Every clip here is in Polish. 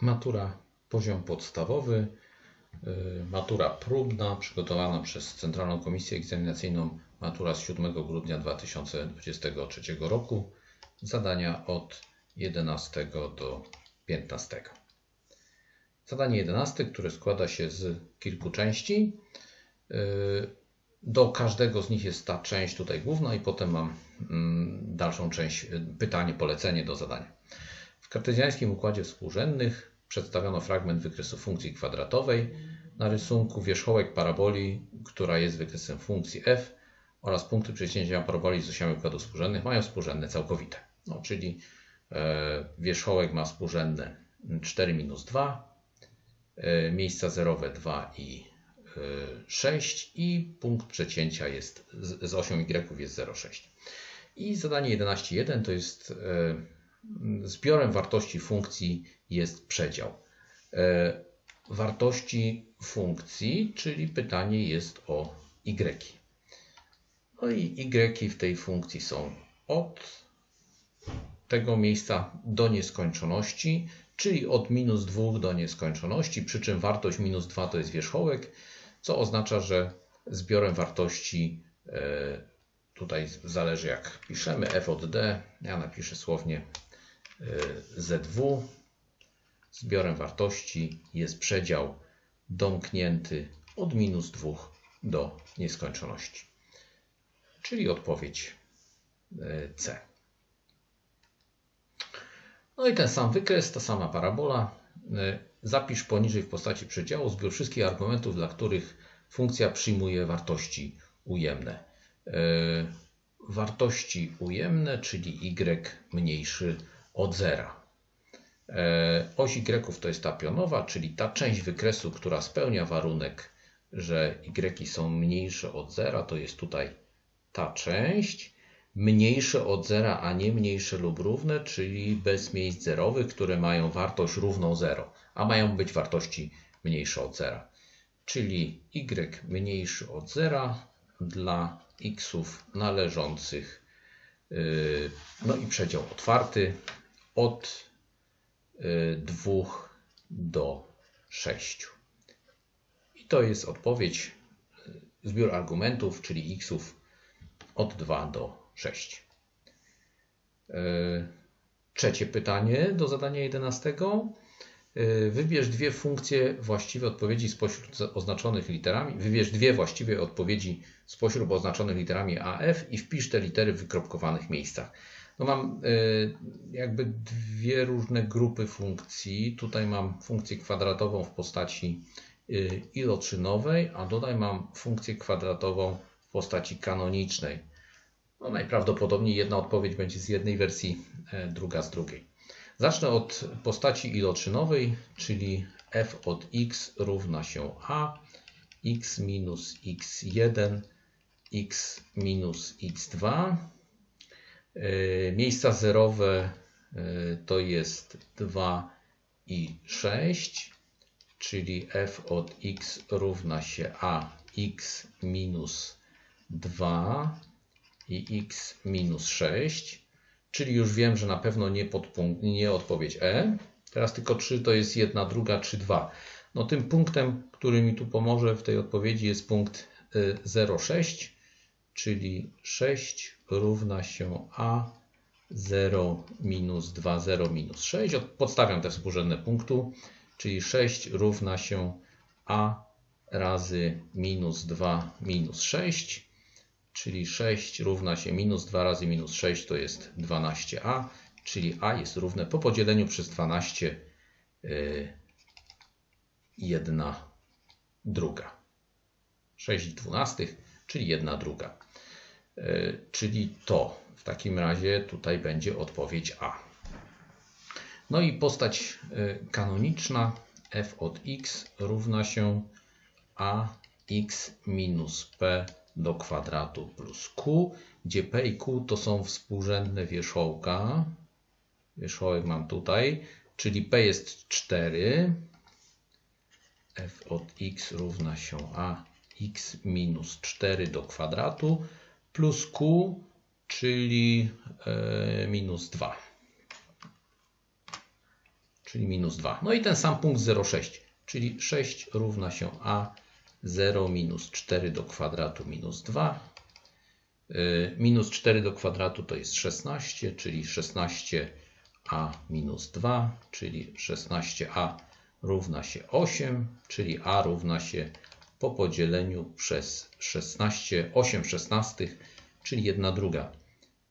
Matura poziom podstawowy, y, matura próbna przygotowana przez Centralną Komisję Egzaminacyjną, matura z 7 grudnia 2023 roku, zadania od 11 do 15. Zadanie 11, które składa się z kilku części. Y, do każdego z nich jest ta część tutaj główna i potem mam mm, dalszą część, y, pytanie, polecenie do zadania. Kartezjańskim układzie współrzędnych przedstawiono fragment wykresu funkcji kwadratowej. Na rysunku wierzchołek paraboli, która jest wykresem funkcji f oraz punkty przecięcia paraboli z osiami układu współrzędnych mają współrzędne całkowite. No, czyli e, wierzchołek ma współrzędne 4 minus 2, e, miejsca zerowe 2 i 6 e, i punkt przecięcia jest z, z osią y jest 0,6. I zadanie 11.1 to jest zbiorem wartości funkcji jest przedział. E, wartości funkcji, czyli pytanie jest o y. No i y w tej funkcji są od tego miejsca do nieskończoności, czyli od minus 2 do nieskończoności, przy czym wartość minus 2 to jest wierzchołek, co oznacza, że zbiorem wartości e, tutaj zależy jak piszemy f od d, ja napiszę słownie zw zbiorem wartości jest przedział domknięty od minus 2 do nieskończoności. Czyli odpowiedź e, C. No i ten sam wykres, ta sama parabola. E, zapisz poniżej w postaci przedziału zbiór wszystkich argumentów, dla których funkcja przyjmuje wartości ujemne. Wartości ujemne, czyli y mniejszy od zera. E, oś Y to jest ta pionowa, czyli ta część wykresu, która spełnia warunek, że Y są mniejsze od zera, to jest tutaj ta część. Mniejsze od zera, a nie mniejsze lub równe, czyli bez miejsc zerowych, które mają wartość równą 0, a mają być wartości mniejsze od zera. Czyli Y mniejszy od zera dla xów należących, y, no i przedział otwarty od 2 do 6. I to jest odpowiedź, y, zbiór argumentów, czyli xów od 2 do 6. Y, trzecie pytanie do zadania 11. Y, wybierz dwie funkcje właściwe odpowiedzi spośród oznaczonych literami. Wybierz dwie właściwe odpowiedzi spośród oznaczonych literami AF i wpisz te litery w wykropkowanych miejscach. No mam y, jakby dwie różne grupy funkcji. Tutaj mam funkcję kwadratową w postaci y, iloczynowej, a tutaj mam funkcję kwadratową w postaci kanonicznej. No najprawdopodobniej jedna odpowiedź będzie z jednej wersji, e, druga z drugiej. Zacznę od postaci iloczynowej, czyli f od x równa się a, x minus x1, x minus x2 E, miejsca zerowe e, to jest 2 i 6, czyli f od x równa się a x minus 2 i x minus 6, czyli już wiem, że na pewno nie, podpunkt, nie odpowiedź E. Teraz tylko 3 to jest 1, druga, 3, 2. No tym punktem, który mi tu pomoże w tej odpowiedzi jest punkt 0,6, e, czyli 6 równa się a 0 minus 2, 0 minus 6. Podstawiam te współrzędne punktu, czyli 6 równa się a razy minus 2 minus 6, czyli 6 równa się minus 2 razy minus 6 to jest 12a, czyli a jest równe po podzieleniu przez 12 yy, 1 druga. 6 dwunastych, czyli 1 druga. E, czyli to. W takim razie tutaj będzie odpowiedź A. No i postać e, kanoniczna f od x równa się ax minus p do kwadratu plus q, gdzie p i q to są współrzędne wierzchołka. Wierzchołek mam tutaj, czyli p jest 4. f od x równa się ax minus 4 do kwadratu plus Q, czyli e, minus 2. czyli minus 2. No i ten sam punkt 0,6, czyli 6 równa się a 0 minus 4 do kwadratu minus 2. Y, minus 4 do kwadratu to jest 16, czyli 16a minus 2, czyli 16a równa się 8, czyli a równa się po podzieleniu przez 16, 8 szesnastych, czyli 1 druga.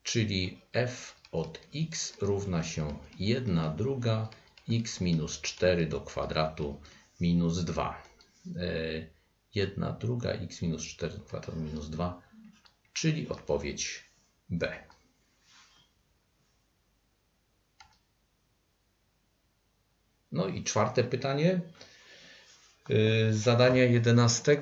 Czyli f od x równa się 1 druga x minus 4 do kwadratu minus 2. 1 e, druga x minus 4 do kwadratu minus 2, czyli odpowiedź B. No i czwarte pytanie. Y, zadania 11.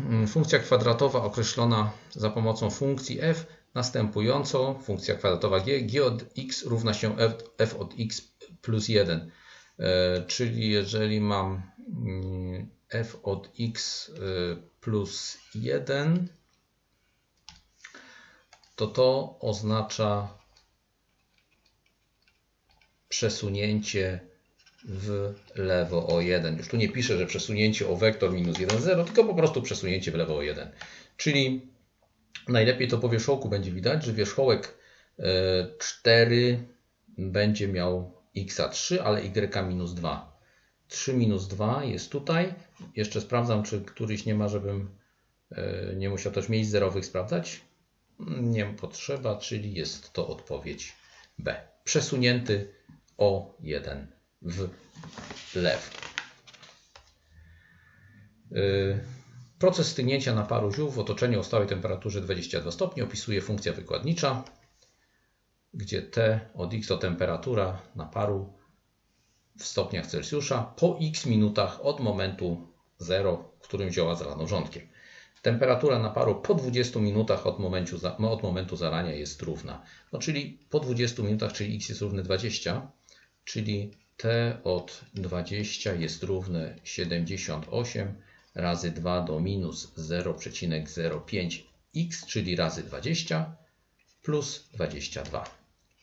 Mm, funkcja kwadratowa określona za pomocą funkcji f następująco. Funkcja kwadratowa g, g od x równa się f, f od x plus 1. E, czyli jeżeli mam mm, f od x y, plus 1, to to oznacza przesunięcie w lewo o 1. Już tu nie piszę, że przesunięcie o wektor minus 1, 0, tylko po prostu przesunięcie w lewo o 1. Czyli najlepiej to po wierzchołku będzie widać, że wierzchołek 4 e, będzie miał x3, ale y minus 2. 3 minus 2 jest tutaj. Jeszcze sprawdzam, czy któryś nie ma, żebym e, nie musiał też miejsc zerowych sprawdzać. Nie potrzeba, czyli jest to odpowiedź B. Przesunięty o 1 w lewo. Y, proces stygnięcia naparu ziół w otoczeniu o stałej temperaturze 22 stopni opisuje funkcja wykładnicza, gdzie T od x to temperatura naparu w stopniach Celsjusza po x minutach od momentu 0, w którym zioła zalano wrzątkiem. Temperatura naparu po 20 minutach od momentu, od momentu zalania jest równa. No, czyli po 20 minutach, czyli x jest równy 20, czyli t od 20 jest równe 78 razy 2 do minus 0,05 x, czyli razy 20 plus 22.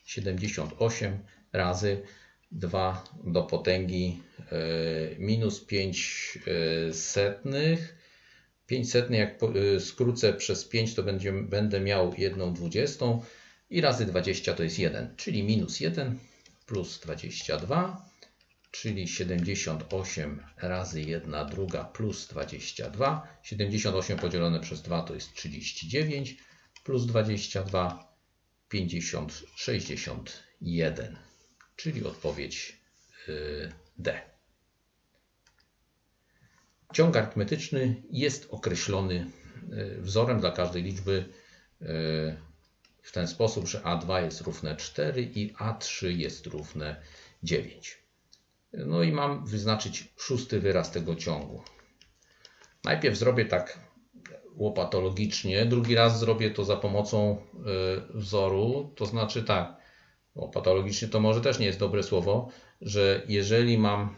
78 razy 2 do potęgi e, minus 5 e, setnych. 5 setnych, jak e, skrócę przez 5, to będzie, będę miał 1 dwudziestą i razy 20 to jest 1, czyli minus 1 plus 22 czyli 78 razy 1 druga plus 22. 78 podzielone przez 2 to jest 39 plus 22 50, 61, czyli odpowiedź y, D. Ciąg arytmetyczny jest określony y, wzorem dla każdej liczby y, w ten sposób, że A2 jest równe 4 i A3 jest równe 9. No i mam wyznaczyć szósty wyraz tego ciągu. Najpierw zrobię tak łopatologicznie, drugi raz zrobię to za pomocą y, wzoru, to znaczy tak, łopatologicznie to może też nie jest dobre słowo, że jeżeli mam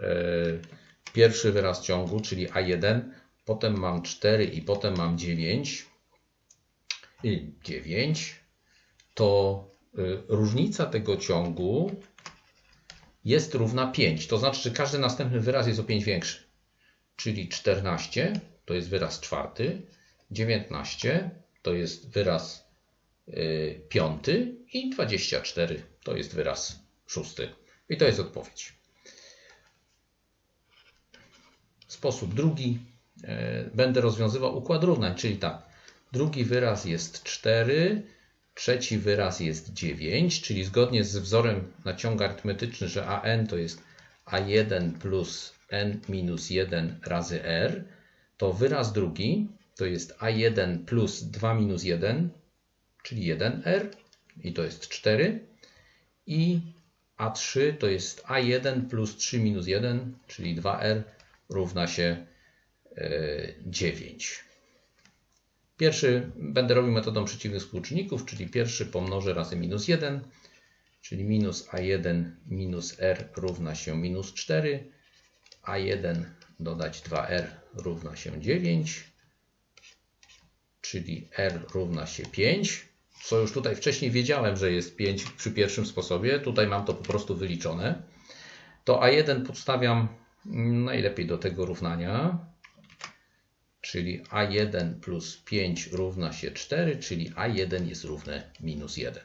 y, pierwszy wyraz ciągu, czyli A1, potem mam 4 i potem mam 9, 9, to y, różnica tego ciągu jest równa 5. To znaczy, że każdy następny wyraz jest o 5 większy. Czyli 14 to jest wyraz czwarty, 19 to jest wyraz y, piąty i 24 to jest wyraz szósty. I to jest odpowiedź. Sposób drugi. Y, będę rozwiązywał układ równań, czyli tak. Drugi wyraz jest 4, Trzeci wyraz jest 9, czyli zgodnie z wzorem na ciąg arytmetyczny, że an to jest a1 plus n minus 1 razy r, to wyraz drugi to jest a1 plus 2 minus 1, czyli 1r i to jest 4 i a3 to jest a1 plus 3 minus 1, czyli 2r równa się 9. Pierwszy będę robił metodą przeciwnych współczynników, czyli pierwszy pomnożę razy minus 1, czyli minus a1 minus r równa się minus 4, a1 dodać 2r równa się 9, czyli r równa się 5, co już tutaj wcześniej wiedziałem, że jest 5 przy pierwszym sposobie, tutaj mam to po prostu wyliczone. to A1 podstawiam najlepiej do tego równania, czyli A1 plus 5 równa się 4, czyli A1 jest równe minus 1.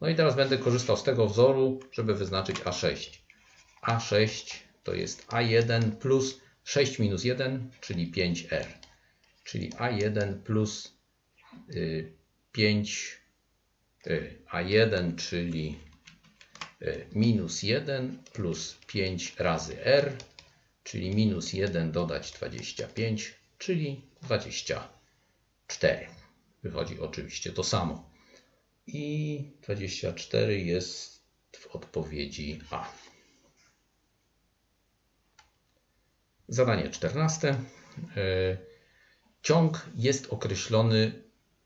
No i teraz będę korzystał z tego wzoru, żeby wyznaczyć A6. A6 to jest A1 plus 6 minus 1, czyli 5R. Czyli A1 plus 5, y, y, A1, czyli y, minus 1 plus 5 razy R, czyli minus 1 dodać 25, czyli 24. Wychodzi oczywiście to samo. I 24 jest w odpowiedzi A. Zadanie 14. E, ciąg jest określony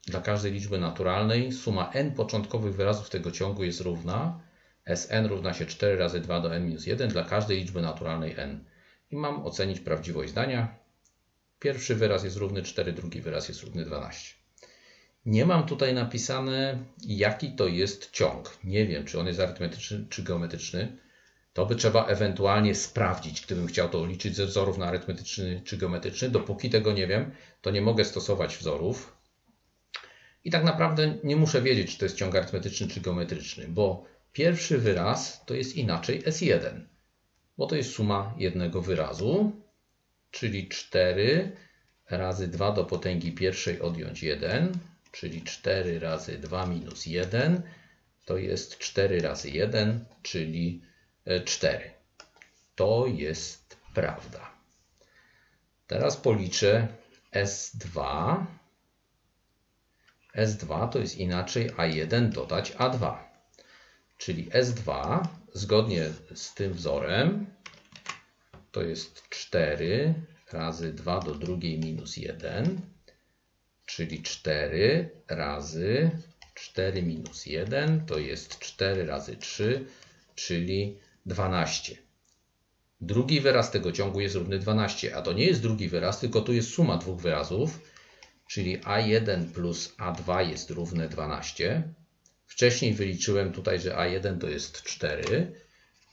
dla każdej liczby naturalnej. Suma n początkowych wyrazów tego ciągu jest równa. Sn równa się 4 razy 2 do n minus 1 dla każdej liczby naturalnej n. I mam ocenić prawdziwość zdania. Pierwszy wyraz jest równy 4, drugi wyraz jest równy 12. Nie mam tutaj napisane, jaki to jest ciąg. Nie wiem, czy on jest arytmetyczny, czy geometryczny. To by trzeba ewentualnie sprawdzić, gdybym chciał to liczyć ze wzorów na arytmetyczny czy geometryczny. Dopóki tego nie wiem, to nie mogę stosować wzorów. I tak naprawdę nie muszę wiedzieć, czy to jest ciąg arytmetyczny czy geometryczny, bo pierwszy wyraz to jest inaczej S1, bo to jest suma jednego wyrazu, czyli 4 razy 2 do potęgi pierwszej odjąć 1, czyli 4 razy 2 minus 1, to jest 4 razy 1, czyli 4. To jest prawda. Teraz policzę S2. S2 to jest inaczej A1 dodać A2. Czyli S2 zgodnie z tym wzorem to jest 4 razy 2 do drugiej minus 1, czyli 4 razy 4 minus 1 to jest 4 razy 3, czyli 12. Drugi wyraz tego ciągu jest równy 12, a to nie jest drugi wyraz, tylko tu jest suma dwóch wyrazów, czyli A1 plus A2 jest równe 12. Wcześniej wyliczyłem tutaj, że A1 to jest 4,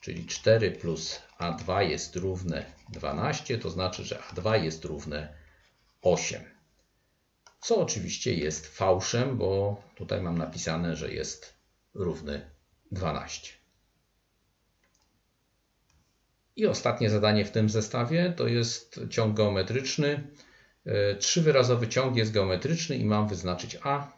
czyli 4 plus A2 jest równe 12, to znaczy, że A2 jest równe 8. Co oczywiście jest fałszem, bo tutaj mam napisane, że jest równy 12. I ostatnie zadanie w tym zestawie to jest ciąg geometryczny. E, trzywyrazowy ciąg jest geometryczny i mam wyznaczyć A.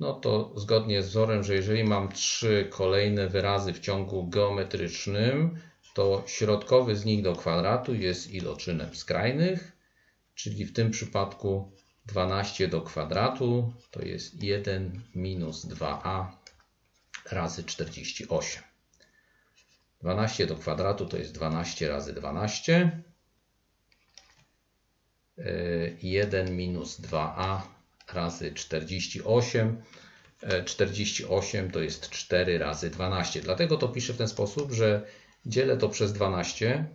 No to zgodnie z wzorem, że jeżeli mam trzy kolejne wyrazy w ciągu geometrycznym, to środkowy z nich do kwadratu jest iloczynem skrajnych, czyli w tym przypadku 12 do kwadratu to jest 1 minus 2a razy 48. 12 do kwadratu to jest 12 razy 12. 1 minus 2a razy 48. 48 to jest 4 razy 12. Dlatego to piszę w ten sposób, że dzielę to przez 12,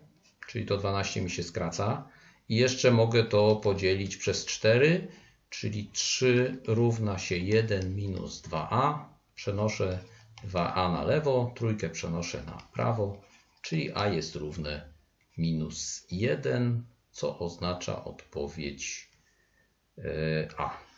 czyli to 12 mi się skraca. I jeszcze mogę to podzielić przez 4, czyli 3 równa się 1 minus 2a. Przenoszę 2a na lewo, trójkę przenoszę na prawo, czyli a jest równe minus 1, co oznacza odpowiedź e, a.